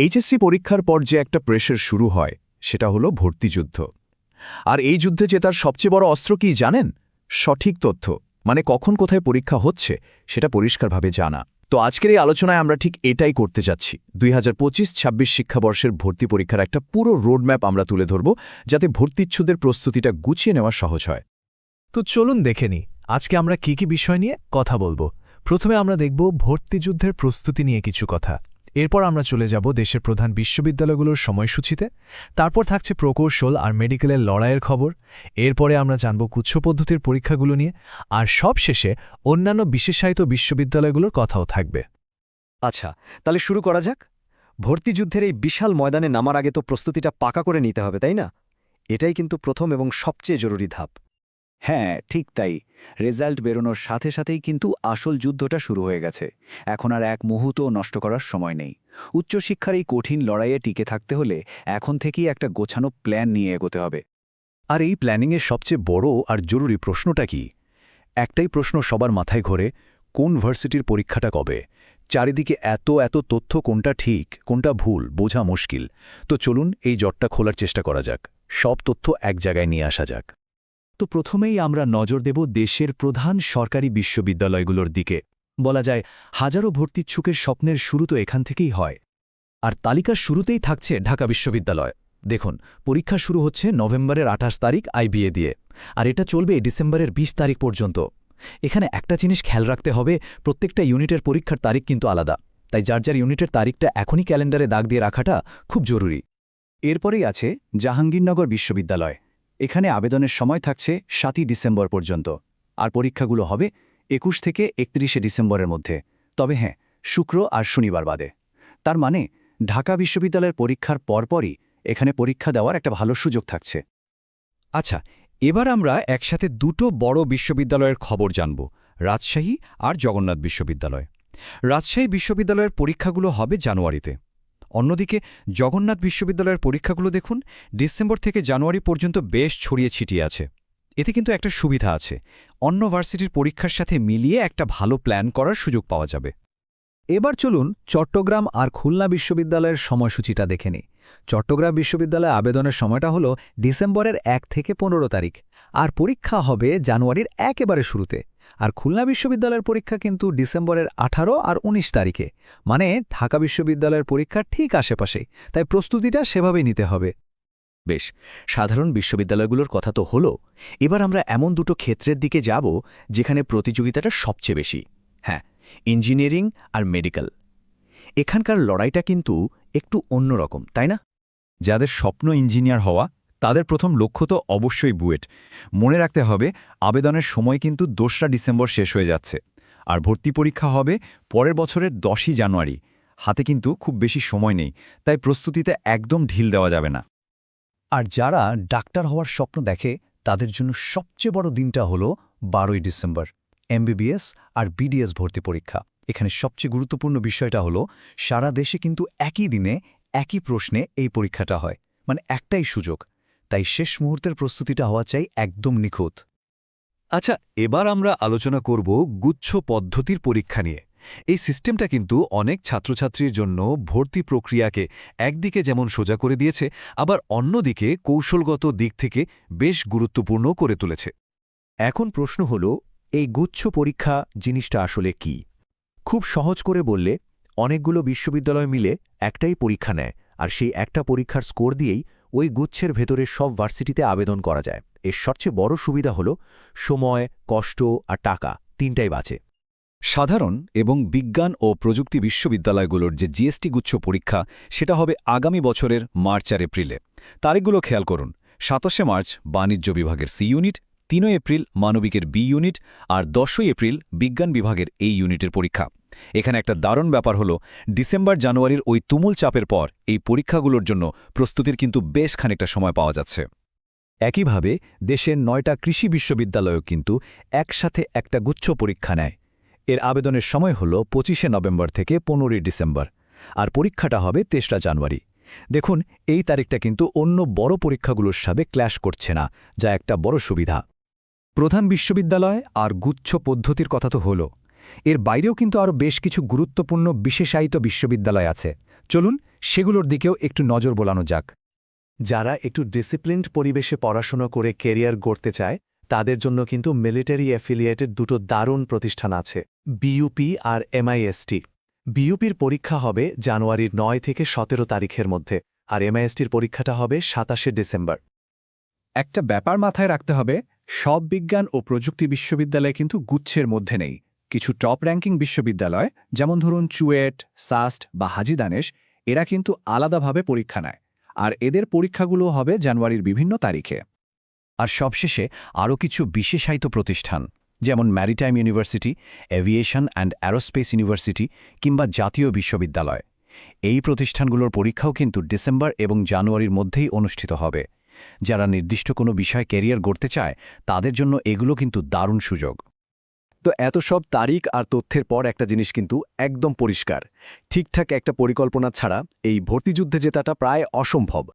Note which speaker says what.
Speaker 1: HSC পরীক্ষার পর যে একটা প্রেশার শুরু হয়, সেটা হলো ভর্তিযুদ্ধ আর এই যুদ্ধে জেতার সবচেয়ে বড় অস্ত্র কি জানেন? সঠিক তথ্য। মানে কখন কোথায় পরীক্ষা হচ্ছে, সেটা পরিষ্কারভাবে জানা। তো আজকের এই আলোচনায় আমরা ঠিক এটাই করতে যাচ্ছি। দুই হাজার পঁচিশ ছাব্বিশ শিক্ষাবর্ষের ভর্তি পরীক্ষার একটা পুরো রোডম্যাপ আমরা তুলে ধরব, যাতে ভর্তিচ্ছুদের প্রস্তুতিটা গুছিয়ে নেওয়া সহজ হয়।
Speaker 2: তো চলুন দেখে নিই, আজকে আমরা কি কি বিষয় নিয়ে কথা বলব। প্রথমে আমরা দেখব ভর্তিযুদ্ধের প্রস্তুতি নিয়ে কিছু কথা। এরপর আমরা চলে যাব দেশের প্রধান বিশ্ববিদ্যালয়গুলোর সময়সূচিতে। তারপর থাকছে প্রকৌশল আর মেডিকেলের লড়াইয়ের খবর। এরপরে আমরা জানব কুচ্ছ পদ্ধতির পরীক্ষাগুলো নিয়ে। আর সবশেষে অন্যান্য বিশেষায়িত বিশ্ববিদ্যালয়গুলোর কথাও থাকবে।
Speaker 3: আচ্ছা তাহলে শুরু করা যাক। ভর্তিযুদ্ধের এই বিশাল ময়দানে নামার আগে তো প্রস্তুতিটা পাকা করে নিতে হবে, তাই না? এটাই কিন্তু প্রথম এবং সবচেয়ে জরুরি ধাপ।
Speaker 1: হ্যাঁ ঠিক তাই। রেজাল্ট বেরোনোর সাথে সাথেই কিন্তু আসল যুদ্ধটা শুরু হয়ে গেছে। এখন আর এক মুহূর্তও নষ্ট করার সময় নেই। উচ্চশিক্ষার এই কঠিন লড়াইয়ে টিকে থাকতে হলে এখন থেকেই একটা গোছানো প্ল্যান নিয়ে এগোতে হবে।
Speaker 4: আর এই প্ল্যানিংয়ের সবচেয়ে বড় আর জরুরি প্রশ্নটা কি? একটাই প্রশ্ন সবার মাথায় ঘোরে, কোন ভার্সিটির পরীক্ষাটা কবে? চারিদিকে এত এত তথ্য কোনটা ঠিক, কোনটা ভুল, বোঝা মুশকিল। তো চলুন এই জটটা খোলার চেষ্টা করা যাক। সব তথ্য এক জায়গায় নিয়ে আসা যাক।
Speaker 1: তো প্রথমেই আমরা নজর দেব দেশের প্রধান সরকারি বিশ্ববিদ্যালয়গুলোর দিকে। বলা যায়, হাজারো ভর্তিচ্ছুকের স্বপ্নের শুরু তো এখান থেকেই হয়।
Speaker 5: আর তালিকার শুরুতেই থাকছে ঢাকা বিশ্ববিদ্যালয়। দেখুন, পরীক্ষা শুরু হচ্ছে নভেম্বরের আঠাশ তারিখ আইবিএ দিয়ে, আর এটা চলবে ডিসেম্বরের ২০ তারিখ পর্যন্ত। এখানে একটা জিনিস খেয়াল রাখতে হবে, প্রত্যেকটা ইউনিটের পরীক্ষার তারিখ কিন্তু আলাদা। তাই যার যার ইউনিটের তারিখটা এখনই ক্যালেন্ডারে দাগ দিয়ে রাখাটা খুব জরুরি।
Speaker 1: এরপরেই আছে জাহাঙ্গীরনগর বিশ্ববিদ্যালয়। এখানে আবেদনের সময় থাকছে সাতই ডিসেম্বর পর্যন্ত, আর পরীক্ষাগুলো হবে একুশ থেকে একত্রিশে ডিসেম্বরের মধ্যে। তবে হ্যাঁ শুক্র আর শনিবার বাদে। তার মানে ঢাকা বিশ্ববিদ্যালয়ের পরীক্ষার পরপরই এখানে পরীক্ষা দেওয়ার একটা ভালো সুযোগ থাকছে।
Speaker 6: আচ্ছা এবার আমরা একসাথে দুটো বড় বিশ্ববিদ্যালয়ের খবর জানব, রাজশাহী আর জগন্নাথ বিশ্ববিদ্যালয়। রাজশাহী বিশ্ববিদ্যালয়ের পরীক্ষাগুলো হবে জানুয়ারিতে। অন্যদিকে জগন্নাথ বিশ্ববিদ্যালয়ের পরীক্ষাগুলো দেখুন, ডিসেম্বর থেকে জানুয়ারি পর্যন্ত বেশ ছড়িয়ে ছিটিয়ে আছে। এতে কিন্তু একটা সুবিধা আছে, অন্য ভার্সিটির পরীক্ষার সাথে মিলিয়ে একটা ভালো প্ল্যান করার সুযোগ পাওয়া যাবে।
Speaker 2: এবার চলুন চট্টগ্রাম আর খুলনা বিশ্ববিদ্যালয়ের সময়সূচিটা দেখে নিই। চট্টগ্রাম বিশ্ববিদ্যালয়ে আবেদনের সময়টা হলো ডিসেম্বরের এক থেকে পনেরো তারিখ, আর পরীক্ষা হবে জানুয়ারির একেবারে শুরুতে। আর খুলনা বিশ্ববিদ্যালয়ের পরীক্ষা কিন্তু ডিসেম্বরের আঠারো আর ১৯ তারিখে। মানে ঢাকা বিশ্ববিদ্যালয়ের পরীক্ষা ঠিক আশেপাশেই তাই প্রস্তুতিটা সেভাবেই নিতে হবে।
Speaker 5: বেশ, সাধারণ বিশ্ববিদ্যালয়গুলোর কথা তো হলো। এবার আমরা এমন দুটো ক্ষেত্রের দিকে যাব যেখানে প্রতিযোগিতাটা সবচেয়ে বেশি। হ্যাঁ ইঞ্জিনিয়ারিং আর মেডিকেল। এখানকার লড়াইটা কিন্তু একটু অন্যরকম, তাই না?
Speaker 6: যাদের স্বপ্ন ইঞ্জিনিয়ার হওয়া তাদের প্রথম লক্ষ্য তো অবশ্যই বুয়েট। মনে রাখতে হবে, আবেদনের সময় কিন্তু দোসরা ডিসেম্বর শেষ হয়ে যাচ্ছে। আর ভর্তি পরীক্ষা হবে পরের বছরের দশই জানুয়ারি। হাতে কিন্তু খুব বেশি সময় নেই, তাই প্রস্তুতিতে একদম ঢিল দেওয়া যাবে না।
Speaker 4: আর যারা ডাক্তার হওয়ার স্বপ্ন দেখে, তাদের জন্য সবচেয়ে বড় দিনটা হল বারোই ডিসেম্বর, এমবিবিএস আর বিডিএস ভর্তি পরীক্ষা। এখানে সবচেয়ে গুরুত্বপূর্ণ বিষয়টা হলো, সারা দেশে কিন্তু একই দিনে একই প্রশ্নে এই পরীক্ষাটা হয়। মানে একটাই সুযোগ। তাই শেষ মুহূর্তের প্রস্তুতিটা হওয়া চাই একদম নিখুঁত।
Speaker 6: আচ্ছা এবার আমরা আলোচনা করব গুচ্ছ পদ্ধতির পরীক্ষা নিয়ে। এই সিস্টেমটা কিন্তু অনেক ছাত্রছাত্রীর জন্য ভর্তি প্রক্রিয়াকে একদিকে যেমন সোজা করে দিয়েছে, আবার অন্যদিকে কৌশলগত দিক থেকে বেশ গুরুত্বপূর্ণ করে তুলেছে।
Speaker 4: এখন প্রশ্ন হল, এই গুচ্ছ পরীক্ষা জিনিসটা আসলে কি? খুব সহজ করে বললে, অনেকগুলো বিশ্ববিদ্যালয় মিলে একটাই পরীক্ষা নেয়, আর সেই একটা পরীক্ষার স্কোর দিয়েই ওই গুচ্ছের ভেতরে সব ভার্সিটিতে আবেদন করা যায়। এর সবচেয়ে বড় সুবিধা হল সময়, কষ্ট আর টাকা, তিনটাই বাঁচে।
Speaker 6: সাধারণ এবং বিজ্ঞান ও প্রযুক্তি বিশ্ববিদ্যালয়গুলোর যে জিএসটি গুচ্ছ পরীক্ষা, সেটা হবে আগামী বছরের মার্চ আর এপ্রিলে। তারিখগুলো খেয়াল করুন। সাতাশে মার্চ, বাণিজ্য বিভাগের সি ইউনিট, তিনই এপ্রিল, মানবিকের বি ইউনিট, আর দশই এপ্রিল, বিজ্ঞান বিভাগের এই ইউনিটের পরীক্ষা। এখানে একটা দারুণ ব্যাপার হলো, ডিসেম্বর জানুয়ারির ওই তুমুল চাপের পর এই পরীক্ষাগুলোর জন্য প্রস্তুতির কিন্তু বেশ খানিকটা সময় পাওয়া যাচ্ছে।
Speaker 4: একইভাবে দেশের নয়টা কৃষি বিশ্ববিদ্যালয়ও কিন্তু একসাথে একটা গুচ্ছ পরীক্ষা নেয়। এর আবেদনের সময় হল পঁচিশে নভেম্বর থেকে পনেরোই ডিসেম্বর, আর পরীক্ষাটা হবে তেসরা জানুয়ারি। দেখুন, এই তারিখটা কিন্তু অন্য বড় পরীক্ষাগুলোর সাথে ক্ল্যাশ করছে না, যা একটা বড় সুবিধা।
Speaker 6: প্রধান বিশ্ববিদ্যালয় আর গুচ্ছ পদ্ধতির কথা তো হল।
Speaker 2: এর বাইরেও কিন্তু আরও বেশ কিছু গুরুত্বপূর্ণ বিশেষায়িত বিশ্ববিদ্যালয় আছে। চলুন সেগুলোর দিকেও একটু নজর বোলানো যাক।
Speaker 1: যারা একটু ডিসিপ্লিনড পরিবেশে পড়াশোনা করে কেরিয়ার গড়তে চায়, তাদের জন্য কিন্তু মিলিটারি অ্যাফিলিয়েটেড দুটো দারুণ প্রতিষ্ঠান আছে বিইউপি আর এমআইএসটি বিইউপির পরীক্ষা হবে জানুয়ারির নয় থেকে সতেরো তারিখের মধ্যে, আর এমআইএসটির পরীক্ষাটা হবে সাতাশে ডিসেম্বর।
Speaker 2: একটা ব্যাপার মাথায় রাখতে হবে, সব বিজ্ঞান ও প্রযুক্তি বিশ্ববিদ্যালয় কিন্তু গুচ্ছের মধ্যে নেই। কিছু টপ র্যাঙ্কিং বিশ্ববিদ্যালয়, যেমন ধরুন চুয়েট, সাস্ট বা হাজি দানেশ, এরা কিন্তু আলাদাভাবে পরীক্ষা নেয়। আর এদের পরীক্ষাগুলো হবে জানুয়ারির বিভিন্ন তারিখে।
Speaker 4: আর সবশেষে আরও কিছু বিশেষায়িত প্রতিষ্ঠান, যেমন maritime university aviation and aerospace university কিংবা জাতীয় বিশ্ববিদ্যালয়। এই প্রতিষ্ঠানগুলোর পরীক্ষাও কিন্তু ডিসেম্বর এবং জানুয়ারির মধ্যেই অনুষ্ঠিত হবে। যারা নির্দিষ্ট কোনো বিষয় ক্যারিয়ার গড়তে চায়, তাদের জন্য এগুলো কিন্তু দারুণ সুযোগ।
Speaker 3: তো এত সব তারিখ আর তথ্যের পর একটা জিনিস কিন্তু একদম পরিষ্কার। ঠিকঠাক একটা পরিকল্পনা ছাড়া এই ভর্তিযুদ্ধে জেতাটা প্রায় অসম্ভব।